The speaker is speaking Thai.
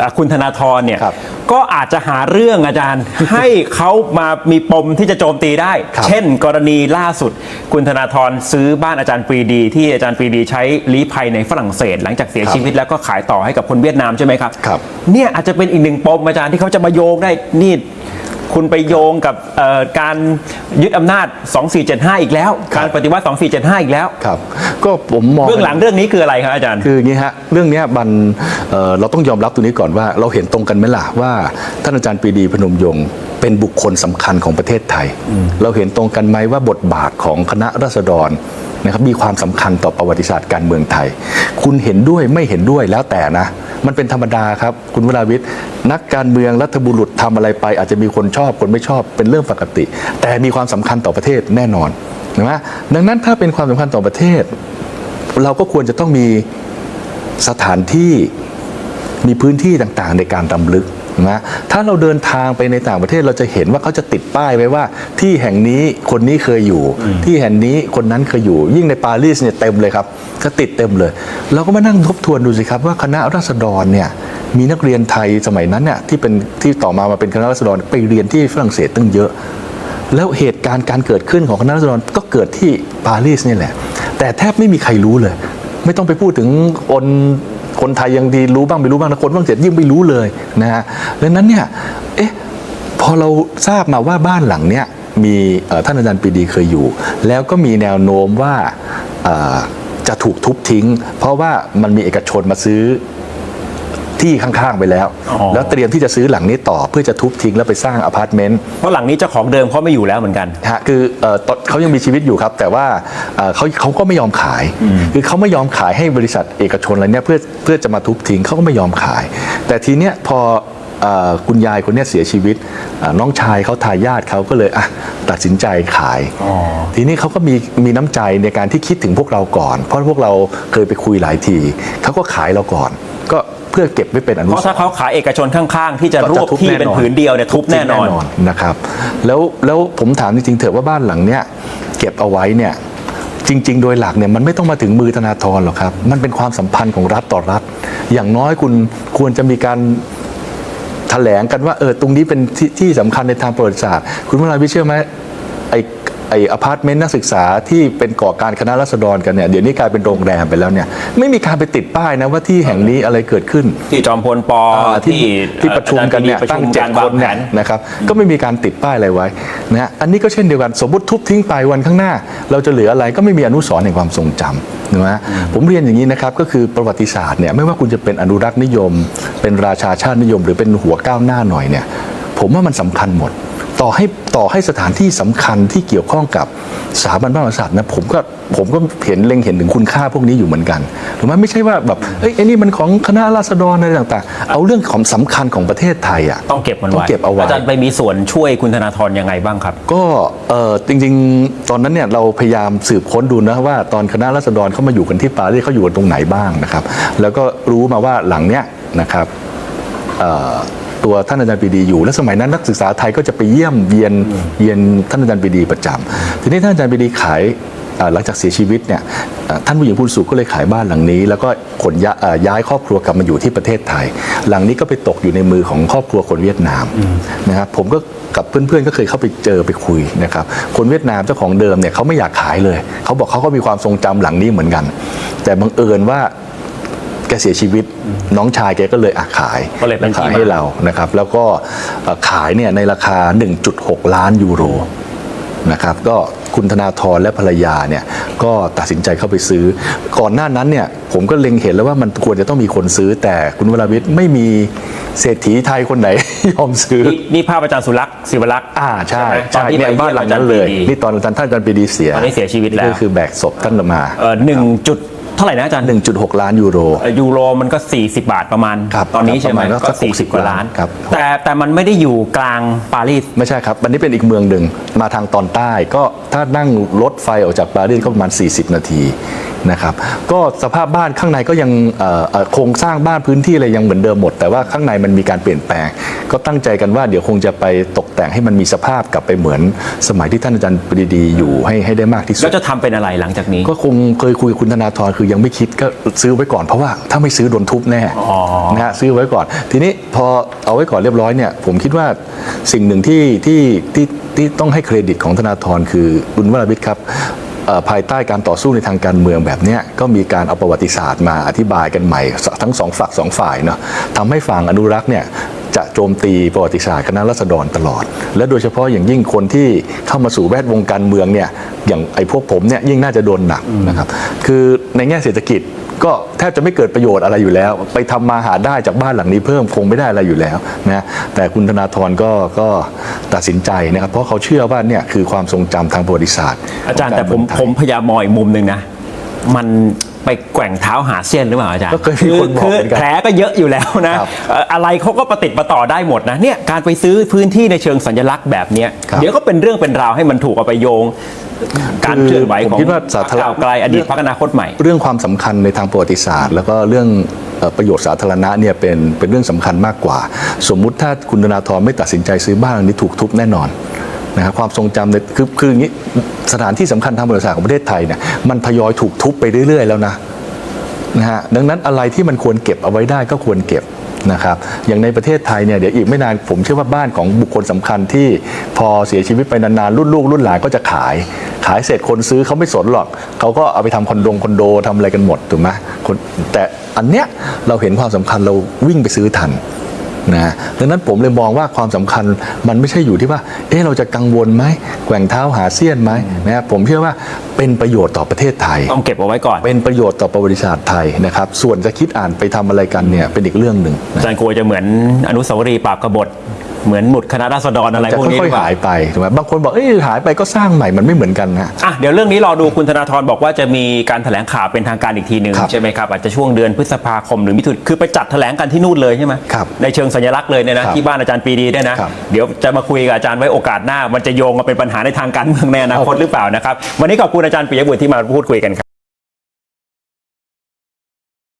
อะคุณธนาธรเนี่ย ครับก็อาจจะหาเรื่องอาจารย์ ให้เขามามีปมที่จะโจมตีได้ ครับ เช่น กรณีล่าสุด คุณธนาธรซื้อบ้านอาจารย์ปรีดี ที่อาจารย์ปรีดีใช้ลี้ภัยในฝรั่งเศส หลังจากเสียครับชีวิตแล้วก็ขายต่อให้กับคนเวียดนามใช่ไหมครับ ครับ เนี่ยอาจจะเป็นอีกหนึ่งปมอาจารย์ที่เขาจะมาโยงได้นี่ คุณไปโยงกับเอ่อการยึดอำนาจ 2475 อีกแล้วครับการปฏิวัติ 2475 อีกแล้วครับก็ผมมองเบื้องหลังเรื่องนี้คืออะไรครับอาจารย์คืออย่างนี้ฮะเรื่องเนี้ยมันเอ่อเราต้องยอมรับตรงนี้ก่อนว่าเราเห็นตรงกันไหมล่ะว่าท่านอาจารย์ปรีดีพนมยงค์ เป็นบุคคลสำคัญของประเทศไทย เราเห็นตรงกันไหมว่าบทบาทของคณะราษฎรนะครับมีความสำคัญต่อประวัติศาสตร์การเมืองไทย คุณเห็นด้วยไม่เห็นด้วยแล้วแต่นะ มันเป็นธรรมดาครับ คุณวราวิทย์นักการเมืองรัฐบุรุษทำอะไรไป อาจจะมีคนชอบคนไม่ชอบเป็นเรื่องปกติ แต่มีความสำคัญต่อประเทศแน่นอนนะดังนั้นถ้าเป็นความสำคัญต่อประเทศ เราก็ควรจะต้องมีสถานที่มีพื้นที่ต่างๆ ในการรำลึก นะถ้าเราเดินทางไปในต่างประเทศเราจะเห็นว่าเขาจะติดป้ายไว้ว่า ที่แห่งนี้คนนี้เคยอยู่ ที่แห่งนี้คนนั้นเคยอยู่ ยิ่งในปารีสเนี่ยเต็มเลยครับก็ติดเต็มเลย เราก็มานั่งทบทวนดูสิครับว่าคณะราษฎรเนี่ยมีนักเรียนไทยสมัยนั้นเนี่ยที่เป็นที่ต่อมามาเป็นคณะราษฎรไปเรียนที่ฝรั่งเศสตั้งเยอะ แล้วเหตุการณ์การเกิดขึ้นของคณะราษฎรก็เกิดที่ปารีสนี่แหละ แต่แทบไม่มีใครรู้เลย ไม่ต้องไปพูดถึงคน คนไทยยังดีรู้บ้างไม่รู้บ้างนะคนฝรั่งเศสยิ่งไม่รู้เลยนะฮะดังนั้นเนี่ยเอ๊ะพอเราทราบมาว่าบ้านหลังเนี้ยมีท่านอาจารย์ปีดีเคยอยู่ แล้วก็มีแนวโน้มว่าจะถูกทุบทิ้ง เพราะว่ามันมีเอกชนมาซื้อ ที่ข้างๆไปแล้วอ๋อแล้วเตรียมที่จะซื้อหลังนี้ต่อเพื่อจะทุบทิ้งแล้วไปสร้างอพาร์ตเมนต์เพราะหลังนี้เจ้าของเดิมเขาไม่อยู่แล้วเหมือนกันฮะคือเอ่อตอนเขายังมีชีวิตอยู่ครับ แต่ว่าเอ่อเขาเขาก็ไม่ยอมขาย คือเขาไม่ยอมขายให้บริษัทเอกชนอะไรเนี่ยเพื่อเพื่อจะมาทุบทิ้งเขาก็ไม่ยอมขาย แต่ทีเนี้ยพอเอ่อ คุณยายคนเนี้ยเสียชีวิตเอ่อน้องชายเขาทายาทเขาก็เลยอะตัดสินใจขายอ๋อทีนี้เขาก็มีมีน้ำใจในการที่คิดถึงพวกเราก่อน เพราะพวกเราเคยไปคุยหลายทีเขาก็ขายเราก่อน ก็เพื่อเก็บไว้เป็นอนุเพราะสรถ้าณ์เขาขายเอกชนข้างๆ ที่จะรวบก็ทุบที่แน่เป็นนอนผืนเดียวเนี่ยทุบแน่นอนนะครับแล้วแล้วผมถามจริงๆเถอะว่าบ้านหลังเนี้ยเก็บเอาไว้เนี่ยจริง ๆ โดยหลักเนี่ยมันไม่ต้องมาถึงมือธนาธรหรอกครับ มันเป็นความสัมพันธ์ของรัฐต่อรัฐ อย่างน้อยคุณควรจะมีการ แถลงกันว่าเออตรงนี้เป็นที่ที่สำคัญในทางประวัติศาสตร์ คุณวราวิทย์เชื่อไหมไอ ไออพาร์ตเมนต์นักศึกษาที่เป็นก่อการคณะรัษฎรกันเนี่ยเดี๋ยวนี้กลายเป็นโรงแรมไปแล้วเนี่ยไม่มีการไปติดป้ายนะว่าที่แห่งนี้อะไรเกิดขึ้น ที่จอมพลปอ่าที่ที่ประชุมกันเนี่ยอาจารตั้งปรีดีเจ็ดประคชุนมเนี่ยการวางแผนะครับก็ไม่มีการติดป้ายอะไรไว้นะฮะอันนี้ก็เช่นเดียวกันสมมติทุบทิ้งไปวันข้างหน้า เราจะเหลืออะไรก็ไม่มีอนุสรณ์แห่งความทรงจำนะฮะผมเรียนอย่างนี้นะครับก็คือประวัติศาสตร์เนี่ยไม่ว่าคุณจะเป็นอนุรักษ์นิยม เป็นราชาชาตินิยม หรือเป็นหัวก้าวหน้าหน่อยเนี่ยผมว่ามันสำคัญหมด ต่อให้ต่อให้สถานที่สำคัญที่เกี่ยวข้องกับสถาบันพระมหากษัตริย์นะผมก็ผมก็เห็นเล็งเห็นถึงคุณค่าพวกนี้อยู่เหมือนกันถูกไหมไม่ใช่ว่าแบบเอ้ยไอ้นี่มันของคณะราษฎรอะไรต่างๆ เอาเรื่องของสำคัญของประเทศไทยอะต้องเก็บมันต้อไว้งเก็บเอาไว้อาจารย์ไปมีส่วนช่วยคุณธนาธรยังไงบ้างครับ ก็เออจริง ๆ ตอนนั้นเนี่ยเราพยายามสืบค้นดูนะว่า ตอนคณะรัษฎรเข้ามาอยู่กันที่ปารีสเขาอยู่กันตรงไหนบ้างนะครับ แล้วก็รู้มาว่าหลังเนี้ยนะครับเอ่อ ตัวท่านอาจารย์ปรีดีอยู่ และสมัยนั้นนักศึกษาไทยก็จะไปเยี่ยมเยียนเยียนท่านอาจารย์ปรีดีประจำทีนี้ท่านอาจารย์ปรีดีขายหลังจากเสียชีวิตเนี่ยท่านผู้หญิงพูนสุขก็เลยขายบ้านหลังนี้ แล้วก็ขนย้ายายครอบครัวกลับมาอยู่ที่ประเทศไทย หลังนี้ก็ไปตกอยู่ในมือของครอบครัวคนเวียดนามนะครับผมก็กับเพื่อนๆก็เคยเข้าไปเจอไปคุยนะครับคนเวียดนามเจ้าของเดิมเนี่ยเขาไม่อยากขายเลย เขาบอกเขาก็มีความทรงจำหลังนี้เหมือนกัน แต่บังเอิญว่า เสียชีวิตน้องชายแกก็เลยอะขายก็เลยเป็นที่ขายมาให้เรานะครับ แล้วก็เอ่อขายเนี่ยในราคา 1.6 ล้านยูโรนะครับก็คุณธนาธรและภรรยาเนี่ยก็ตัดสินใจเข้าไปซื้อ ก่อนหน้านั้นเนี่ยผมก็เล็งเห็นแล้วว่ามันควรจะต้องมีคนซื้อ แต่คุณวราวิทย์ไม่มีเศรษฐีไทยคนไหนยอมซื้อ นี่นี่ภาพอาจารย์สุรักษ์ศิวรักษ์อ่าใช่ไหมตอใช่นที่เนี่ยไปบ้านหลังนั้นเลย นี่ตอนท่านท่านอาจารย์ปรีดีเสียตอนนี้เสียชีวิตแล้วนี่ก็คือแบกศพท่านมาเออหนึ่งจุด เท่าไหร่นะอาจารย์1.6 ล้านยูโรเอ่อยูโรมันก็ 40 บาทประมาณ ครับตอนนี้ครับใช่ไหมประมาณก็สัก40 กว่าล้าน ครับ แต่แต่มันไม่ได้อยู่กลางปารีส ไม่ใช่ครับอันนี้เป็นอีกเมืองหนึ่งมาทางตอนใต้ก็ถ้านั่งรถไฟออกจากปารีสก็ประมาณ 40 นาที นะครับก็สภาพบ้านข้างในก็ยังเอ่อเอ่อโครงสร้างบ้านพื้นที่อะไรยังเหมือนเดิมหมด แต่ว่าข้างในมันมีการเปลี่ยนแปลง ก็ตั้งใจกันว่าเดี๋ยวคงจะไปตกแต่งให้มันมีสภาพกลับไปเหมือนสมัยที่ท่านอาจารย์ปรีดีอยู่ให้ให้ได้มากที่สุแล้ดวจะทำเป็นอะไรหลังจากนี้ ก็คงเคยคุยกับคุณธนาธรคือยังไม่คิดก็ซื้อไว้ก่อนเพราะว่าถ้าไม่ซื้อโดนทุบแน่อ๋อนะฮะซื้อไว้ก่อน ทีนี้พอเอาไว้ก่อนเรียบร้อยเนี่ยผมคิดว่าสิ่งหนึ่งที่ที่ที่ที่ต้องให้เครดิตของธนาธรคือคุณวรวิทย์ครับเอ่อ ภายใต้การต่อสู้ในทางการเมืองแบบนี้ก็มีการเอาประวัติศาสตร์มาอธิบายกันใหม่ ทั้งสองฝักสองฝ่ายเนาะทำให้ฝั่งอนุรักษ์เนี่ยจะโจมตีประวัติศาสตร์คณะรัษฎรตลอด และโดยเฉพาะอย่างยิ่งคนที่เข้ามาสู่แวดวงการเมืองเนี่ยอย่างไอ้พวกผมเนี่ยยิ่งน่าจะโดนหนักนะครับคือในแง่เศรษฐกิจ ก็แทบจะไม่เกิดประโยชน์อะไรอยู่แล้ว ไปทำมาหาได้จากบ้านหลังนี้เพิ่มคงไม่ได้อะไรอยู่แล้วนะแต่คุณธนาธรก็ก็ตัดสินใจนะครับ เพราะเขาเชื่อว่าเนี่ยคือความทรงจำทางประวัติศาสตร์ อาจารย์แต่ผมของกผเองมพยายามมองอีกมุมหนึ่งนะมัน ไปแกว่งเท้าหาเส้นหรือเปล่าอาจารย์ก็เคยมีคนบอกคือเหมือนกันแผลก็เยอะอยู่แล้วนะครับเอ่ออะไรเขาก็ประติดประต่อได้หมดนะเนี่ยการไปซื้อพื้นที่ในเชิงสัญลักษณ์แบบเนี้ยครับเดี๋ยวก็เป็นเรื่องเป็นราวให้มันถูกเอาไปโยง การเคลื่อนไหวของผมคิดว่าสาธารณก้าวไกลอดีตพรรคอนาคตใหม่ เรื่องความสำคัญในทางประวัติศาสตร์ แล้วก็เรื่องเอ่อประโยชน์สาธารณะเนี่ยเป็นเป็นเรื่องสำคัญมากกว่า สมมุติถ้าคุณธนาธรไม่ตัดสินใจซื้อบ้านหลังนี้ถูกทุบแน่นอน นะครับความทรงจำในคือคืออย่างนี้สถานที่สำคัญทางประวัติศาสตร์ของประเทศไทยเนี่ยมันทยอยถูกทุบไปเรื่อยๆ แล้วนะนะฮะดังนั้นอะไรที่มันควรเก็บเอาไว้ได้ก็ควรเก็บนะครับอย่างในประเทศไทยเนี่ยเดี๋ยวอีกไม่นานผมเชื่อว่าบ้านของบุคคลสำคัญที่พอเสียชีวิตไปนานๆรุ่นลูกรุ่นหลานก็จะขาย ขายเสร็จคนซื้อเขาไม่สนหรอกเขาก็เอาไปทำคอนโดคอนโดทำอะไรกันหมดถูกไหมแต่อันเนี้ยเราเห็นความสำคัญเราวิ่งไปซื้อทัน นะดังนั้นผมเลยมองว่าความสำคัญมันไม่ใช่อยู่ที่ว่า เอ๊ะเราจะกังวลไหมแกว่งเท้าหาเสี้ยนไหมนะผมเชื่อว่าเป็นประโยชน์ต่อประเทศไทย ต้องเก็บเอาไว้ก่อน เป็นประโยชน์ต่อประวัติศาสตร์ไทยนะครับ ส่วนจะคิดอ่านไปทำอะไรกันเนี่ยเป็นอีกเรื่องหนึ่งอาจารย์กลัวจะเหมือนอนุสาวรีย์ปราบกบฏ เหมือนหมุดคณะราษฎรอะไรจะพวกนี้หค่รืออยๆๆหายไปถูกไหมบางคนบอกเอ้ยหายไปก็สร้างใหม่มันไม่เหมือนกันนะอะเดี๋ยวเรื่องนี้รอดูคุณธนาธรบอกว่าจะมีการแถลงข่าวเป็นทางการอีกทีหนึ่งครับใช่ไหมครับอาจจะช่วงเดือนพฤษภาคมหรือมิถุนคือไปจัดแถลงกันที่นู่นเลยใช่ไหมครับในเชิงสัญลักษณ์เลยเนี่ยนะครับที่บ้านอาจารย์ปรีดีเนี่ยนะครับ เดี๋ยวจะมาคุยกับอาจารย์ไว้โอกาสหน้า มันจะโยงมาเป็นปัญหาในทางการเมืองในอนาคตหรือเปล่านะครับวันนี้ขอบคุณอาจารย์ปิยบุตรที่มาพูดคุยกันครับ